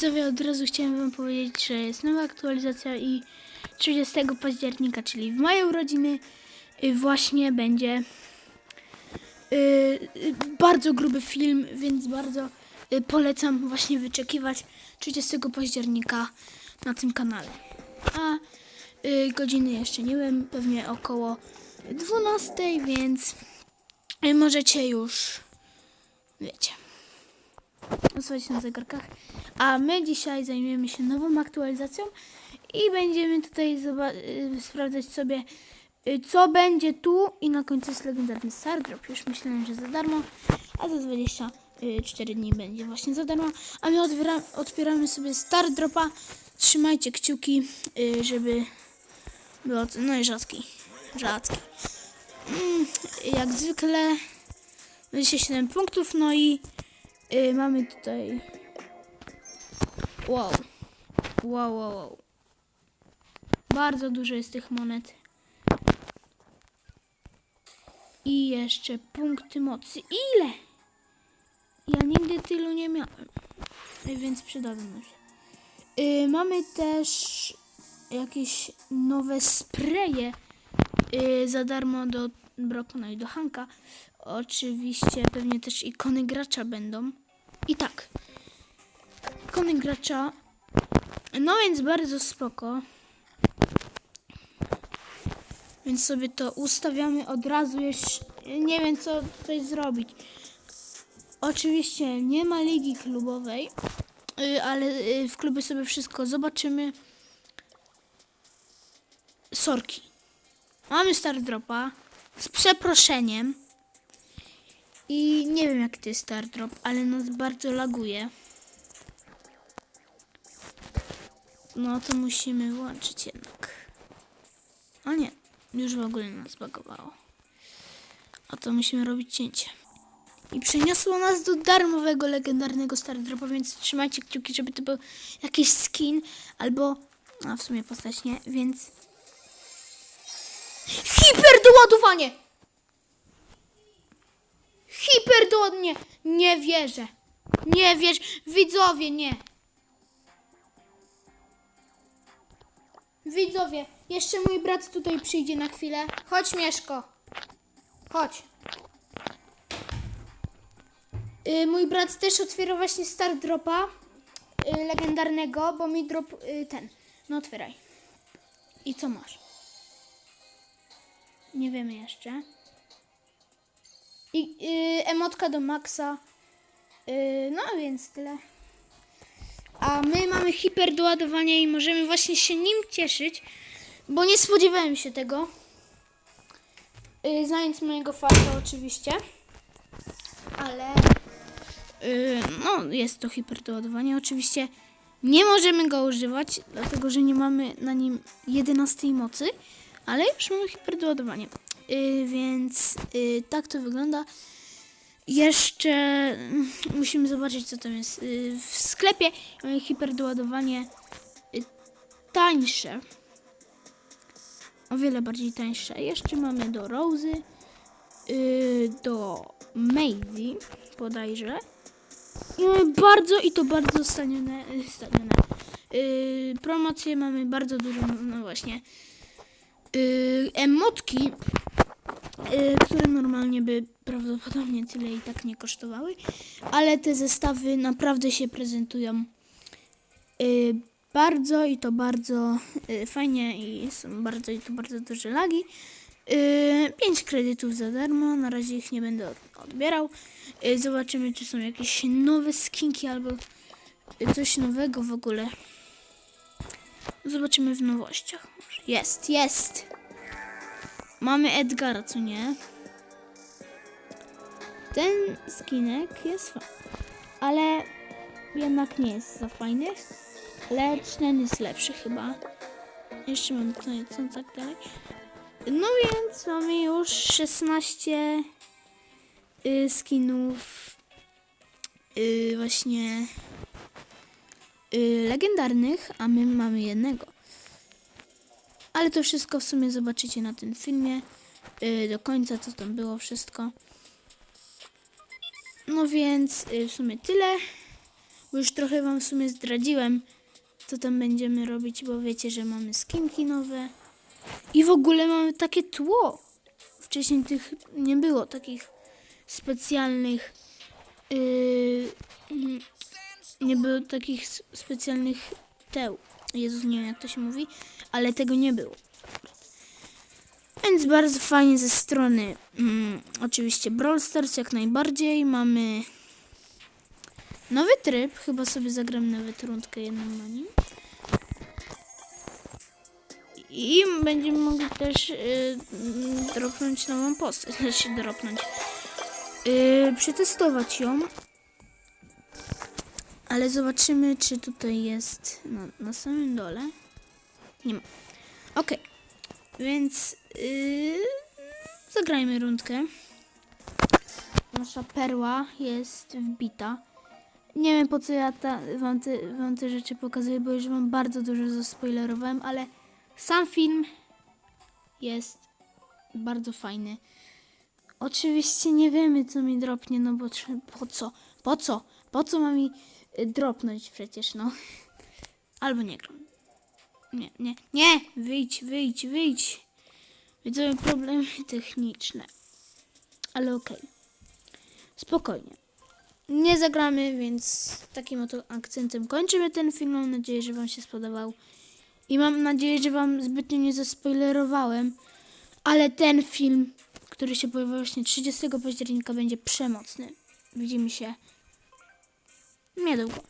Widzowie, od razu chciałem wam powiedzieć, że jest nowa aktualizacja i 30 października, czyli w mojej urodziny y, właśnie będzie y, y, bardzo gruby film, więc bardzo polecam właśnie wyczekiwać 30 października na tym kanale. A godziny jeszcze nie wiem, pewnie około 12, więc możecie już, wiecie, posłuchać na zegarkach. A my dzisiaj zajmiemy się nową aktualizacją i będziemy tutaj y, sprawdzać sobie, y, co będzie tu. I na końcu jest legendarny Star Drop. Już myślałem, że za darmo, a za 24 dni będzie właśnie za darmo. A my odbiera- odpieramy sobie Star Dropa. Trzymajcie kciuki, y, żeby było. to- No i rzadki. Rzadki. Mm, jak zwykle 27 punktów, no i y, mamy tutaj. Wow. Wow, wow, wow. Bardzo dużo jest tych monet. I jeszcze punkty mocy. Ile? Ja nigdy tylu nie miałem. Więc przydadzą się. Y, mamy też jakieś nowe spreje y, za darmo do Brokona i do Hanka. Oczywiście pewnie też ikony gracza będą. I tak. Ikony gracza. No więc bardzo spoko. Więc sobie to ustawiamy od razu. Jeszcze nie wiem co tutaj zrobić. Oczywiście nie ma ligi klubowej, y, ale y, w klubie sobie wszystko zobaczymy. Sorki. Mamy Star Dropa z przeproszeniem. I nie wiem jak to jest Star Drop, ale nas bardzo laguje. No to musimy włączyć jednak. A nie, już w ogóle nas bagowało. A to musimy robić cięcie. I przeniosło nas do darmowego, legendarnego Star Dropa, więc trzymajcie kciuki, żeby to był jakiś skin, albo... A w sumie postać nie, więc... Hiperdoładowanie! Hiperdoładowanie! Nie wierzę. Nie wierzę. Widzowie, nie. Widzowie, jeszcze mój brat tutaj przyjdzie na chwilę. Chodź, Mieszko. Chodź. Y, mój brat też otwiera właśnie Star Dropa y, legendarnego, bo mi drop y, ten. No otwieraj. I co masz? Nie wiemy jeszcze. I y, emotka do Maxa. Y, no więc tyle. A my mamy hiperdoładowanie i możemy właśnie się nim cieszyć, bo nie spodziewałem się tego. Y, znając mojego farta oczywiście. Ale y, no jest to hiperdoładowanie. Oczywiście nie możemy go używać, dlatego że nie mamy na nim 11 mocy, ale już mamy hiperdoładowanie. Y, więc y, tak to wygląda. Jeszcze mm, musimy zobaczyć, co tam jest y, w sklepie. Mamy hiperdoładowanie y, tańsze. O wiele bardziej tańsze. Jeszcze mamy do Rozy, y, do Maisie bodajże. I mamy bardzo i to bardzo stanione, y, stanione. Y, promocje mamy bardzo dużo, no, no właśnie. Y, emotki y, które normalnie by prawdopodobnie tyle i tak nie kosztowały, ale te zestawy naprawdę się prezentują y, bardzo i to bardzo y, fajnie i są bardzo i to bardzo duże lagi. Y, 5 kredytów za darmo, na razie ich nie będę od- odbierał. Y, zobaczymy, czy są jakieś nowe skinki albo y, coś nowego w ogóle. Zobaczymy w nowościach. Jest, jest! Mamy Edgara, co nie? Ten skinek jest fajny, ale jednak nie jest za fajny. Lecz ten jest lepszy chyba. Jeszcze mam koniec, co tak dalej. No więc mamy już 16 y, skinów y, właśnie legendarnych, a my mamy jednego. Ale to wszystko w sumie zobaczycie na tym filmie y, do końca, co tam było wszystko. No więc y, w sumie tyle. bo już trochę wam w sumie zdradziłem, co tam będziemy robić, bo wiecie, że mamy skinki nowe i w ogóle mamy takie tło. Wcześniej tych nie było takich specjalnych yy, nie było takich specjalnych teł. Jezus, nie wiem jak to się mówi, ale tego nie było. Więc bardzo fajnie ze strony mm, oczywiście Brawl Stars jak najbardziej. Mamy nowy tryb, chyba sobie zagram nawet rundkę jedną na nim. I będziemy mogli też y, mm, dropnąć nową postać, znaczy dropnąć. Y, przetestować ją. Ale zobaczymy, czy tutaj jest na, samym dole. Nie ma. Okej. Więc yy, zagrajmy rundkę. Nasza perła jest wbita. Nie wiem po co ja ta, wam, te, wam te rzeczy pokazuję, bo już wam bardzo dużo zaspoilerowałem, ale sam film jest bardzo fajny. Oczywiście nie wiemy co mi dropnie, no bo po co? Po co? Po co ma mi dropnąć przecież, no? Albo nie gram. Nie, nie, nie! Wyjdź, wyjdź, wyjdź! Widzę problemy techniczne. Ale okej. Spokojnie. Nie zagramy, więc takim oto akcentem kończymy ten film. Mam nadzieję, że Wam się spodobał. I mam nadzieję, że Wam zbytnio nie zaspoilerowałem. Ale ten film, który się pojawi właśnie 30 października, będzie przemocny. Widzimy się 咩都讲